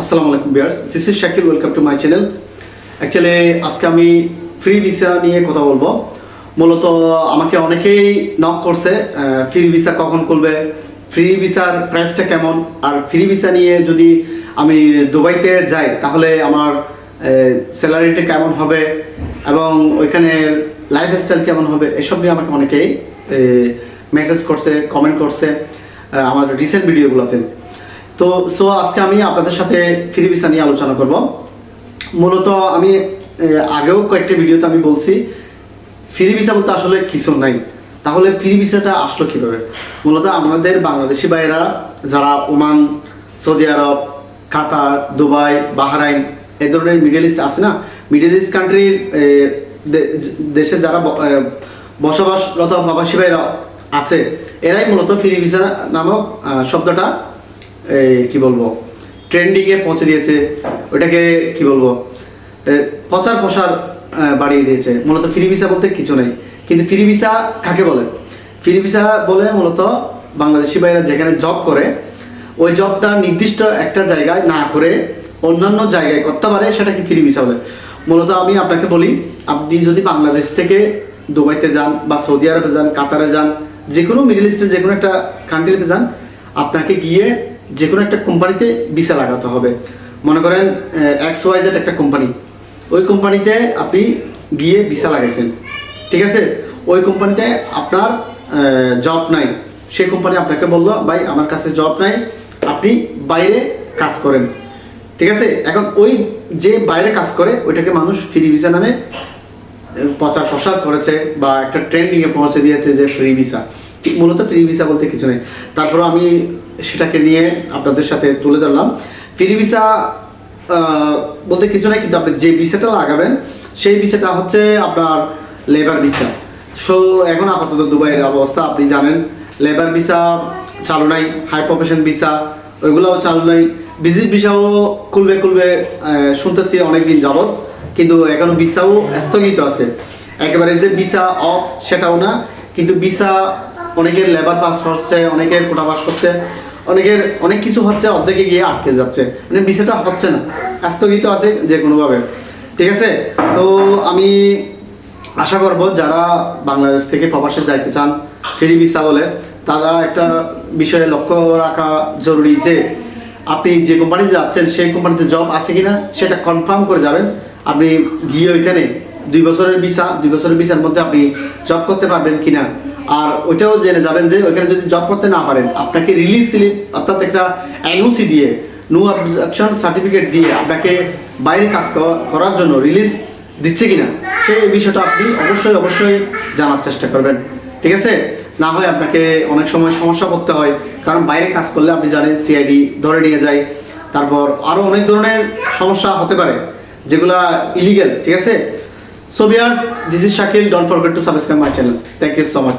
আসসালামু আলাইকুম viewers this is Shakil welcome to my channel actually আজকে আমি ফ্রি ভিসা নিয়ে কথা বলব। মূলত আমাকে অনেকেই নক করছে ফ্রি ভিসা কখন খুলবে ফ্রি ভিসার প্রাইসটা কেমন, আর ফ্রি ভিসা নিয়ে যদি আমি দুবাইতে যাই, তাহলে আমার স্যালারিটা কেমন হবে, এবং ওইখানে লাইফস্টাইল কেমন হবে, এসব নিয়ে আমাকে অনেকেই মেসেজ করছে কমেন্ট করছে আমার রিসেন্ট ভিডিওগুলোতে তো সো আজকে আমি আপনাদের সাথে ফ্রি ভিসা নিয়ে আলোচনা করব। মূলত আমি আগেও কয়েকটা ভিডিওতে আমি বলছি, ফ্রি ভিসা বলতে আসলে কিছু নাই। তাহলে ফ্রি ভিসাটা আসলো কীভাবে? মূলত আমাদের বাংলাদেশি ভাইয়েরা, যারা Oman, Saudi Arab, Qatar, Dubai, Bahrain, এই ধরনের মিডল ইস্ট আছে না? মিডল ইস্ট কান্ট্রির দেশে যারা বসবাসরত প্রবাসী ভাইরা আছে, এরাই মূলত ফ্রি ভিসা নামক শব্দটা কি বলব, ট্রেন্ডিংয়ে পৌঁছে দিয়েছে। ওটাকে কি বলব প্রচার প্রসার বাড়িয়ে দিয়েছে। মূলত ফ্রি ভিসা বলতে কিছু নেই। কিন্তু ফ্রি ভিসা কাকে বলে? ফ্রি ভিসা বলে মূলত বাংলাদেশি ভাইরা যেখানে জব করে, ওই জবটা নির্দিষ্ট একটা জায়গায় না করে অন্যান্য জায়গায় করতে পারে, সেটাকে ফ্রি ভিসা বলে। মূলত আমি আপনাকে বলি, আপনি যদি বাংলাদেশ থেকে দুবাইতে যান বা সৌদি আরবে যান, কাতারে যান যে কোনো মিডল ইস্টের যে কোনো একটা কান্ট্রিতে যান, আপনাকে গিয়ে যে কোনো একটা কোম্পানিতে ভিসা লাগাতে হবে। মনে করেন এক্স ওয়াই জেড একটা কোম্পানি। ওই কোম্পানিতে আপনি গিয়ে ভিসা লাগাইছেন। ঠিক আছে? ওই কোম্পানিতে আপনার জব নাই। সেই কোম্পানি আপনাকে বলল, ভাই, আমার কাছে জব নাই। আপনি বাইরে কাজ করেন। ঠিক আছে? এখন ওই যে বাইরে কাজ করে, ওইটাকে মানুষ ফ্রি ভিসা নামে প্রচার প্রসার করেছে বা একটা ট্রেন্ডিংয়ে পৌঁছে দিয়েছে যে ফ্রি ভিসা মূলত ফ্রি ভিসা বলতে কিছু নেই। তারপর আমি সেটাকে নিয়ে আপনাদের সাথে তুলে ধরলাম। ফ্রি ভিসা বলতে কিছু নেই, কিন্তু আপনি যে ভিসাটা লাগাবেন, সেই ভিসাটা হচ্ছে আপনার লেবার ভিসা সো এখন আপাতত দুবাইয়ের অবস্থা, আপনি জানেন লেবার ভিসা চালু নাই হাই প্রফেশন ভিসা ওইগুলোও চালু নাই। ভিজিট ভিসাও খুলবে খুলবে শুনতেছি অনেকদিন যাবৎ, কিন্তু এখন ভিসাও স্থগিত আছে। একেবারে যে ভিসা অফ সেটাও না, কিন্তু ভিসা অনেকের লেবার পাস হচ্ছে, অনেকের কোটা পাস হচ্ছে, অনেকের অনেক কিছু হচ্ছে, অর্ধেকে গিয়ে আটকে যাচ্ছে। মানে ভিসাটা হচ্ছে না। স্থগিত আছে যে কোনোভাবে। ঠিক আছে? তো আমি আশা করব যারা বাংলাদেশ থেকে প্রবাসে যাইতে চান ফ্রি ভিসা বলে তারা একটা বিষয়ে লক্ষ্য রাখা জরুরি যে আপনি যে কোম্পানিতে যাচ্ছেন, সেই কোম্পানিতে জব আছে কিনা, সেটা কনফার্ম করে যাবেন। আপনি গিয়ে ওইখানে দুই বছরের ভিসা দুই বছরের ভিসার মধ্যে আপনি জব করতে পারবেন কিনা। আর ওইটাও জেনে যাবেন যে ওইখানে যদি জব করতে না পারেন, আপনাকে রিলিজ স্লিপ অর্থাৎ একটা এনওসি দিয়ে নো অবজেকশন সার্টিফিকেট দিয়ে আপনাকে বাইরে কাজ করার জন্য রিলিজ দিচ্ছে কিনা সেই বিষয়টা আপনি অবশ্যই অবশ্যই জানার চেষ্টা করবেন। ঠিক আছে? না হয় আপনাকে অনেক সময় সমস্যা পড়তে হয়, কারণ বাইরে কাজ করলে আপনি জানেন সিআইডি ধরে নিয়ে যায়, তারপর আরও অনেক ধরনের সমস্যা হতে পারে, যেগুলা ইলিগেল ঠিক আছে? So viewers this is Shakil don't forget to subscribe my channel thank you so much